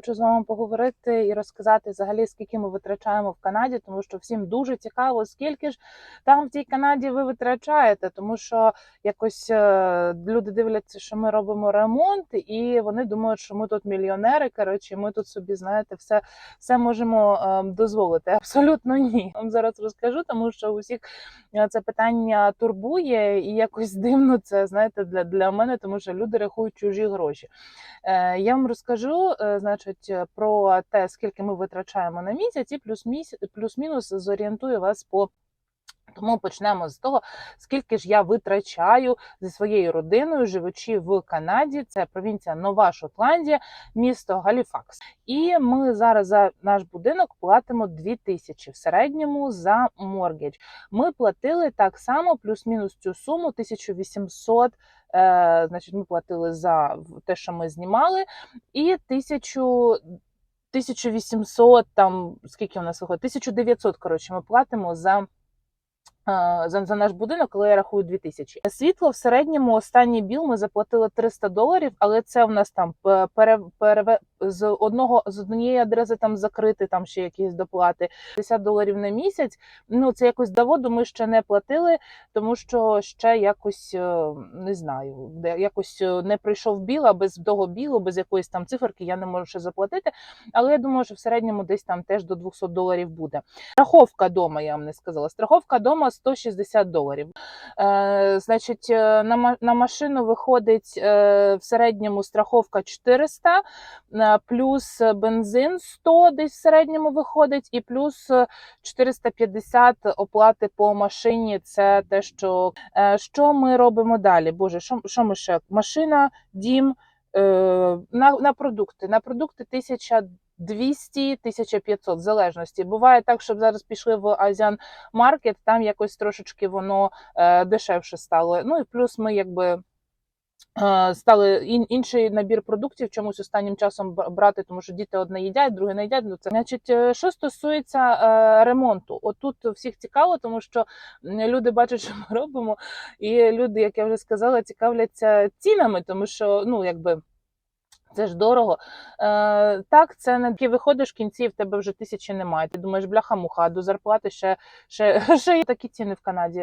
хочу з вами поговорити і розказати взагалі, скільки ми витрачаємо в Канаді, тому що всім дуже цікаво, скільки ж там в тій Канаді ви витрачаєте, тому що якось е, люди дивляться, що ми робимо ремонт, і вони думають, що ми тут мільйонери. Коротше, ми тут собі знаєте, все, все можемо е, дозволити. Абсолютно ні. Вам зараз розкажу, тому що усіх е, це питання турбує, і якось дивно це знаєте для, для мене, тому що люди рахують чужі гроші. Я вам розкажу, е, значить, про те, скільки ми витрачаємо на місяць, і плюс-мінус зорієнтує вас по. Тому почнемо з того, скільки ж я витрачаю зі своєю родиною, живучи в Канаді. Це провінція Нова Шотландія, місто Галіфакс. І ми зараз за наш будинок платимо 2 тисячі в середньому за моргідж. Ми платили так само, плюс-мінус цю суму 1800 Е, значить, ми платили за те, що ми знімали, і 1000, 1800, там скільки у нас виходить? 1900, коротше, ми платимо за. Е, За, за наш будинок, коли я рахую 2000. Світло в середньому останній біл ми заплатили 300 доларів, але це в нас там пере, пере, переве, з одного з однієї адреси там закрити, там ще якісь доплати. 50 доларів на місяць. Ну це якось до воду ми ще не платили, тому що ще якось е, не знаю, якось е, не прийшов біл, а без того білу, без якоїсь там циферки я не можу ще заплатити. Але я думаю, що в середньому десь там теж до 200 доларів буде. Страховка дома, я вам не сказала. Страховка дома 160 доларів. Е, значить, е, на, на машину виходить е, в середньому страховка 400, е, плюс бензин 100 десь в середньому виходить, і плюс е, 450 оплати по машині. Це те, що, е, що ми робимо далі. Боже, що, що ми ще? Машина, дім. Е, на, на продукти. На продукти 1200 1500 в залежності. Буває так, щоб зараз пішли в Азіан Маркет, там якось трошечки воно е, дешевше стало. Ну і плюс ми якби. Стали ін, інший набір продуктів чомусь останнім часом брати, тому що діти одне їдять, друге не їдять. Ну це значить, е, що стосується е, ремонту, отут всіх цікаво, тому що люди бачать, що ми робимо, і люди, як я вже сказала, цікавляться цінами, тому що ну якби. Це ж дорого. Е, так, це не ти виходиш в кінці, в тебе вже тисячі немає. Ти думаєш, бляха-муха, до зарплати ще, ще, ще є такі ціни в Канаді.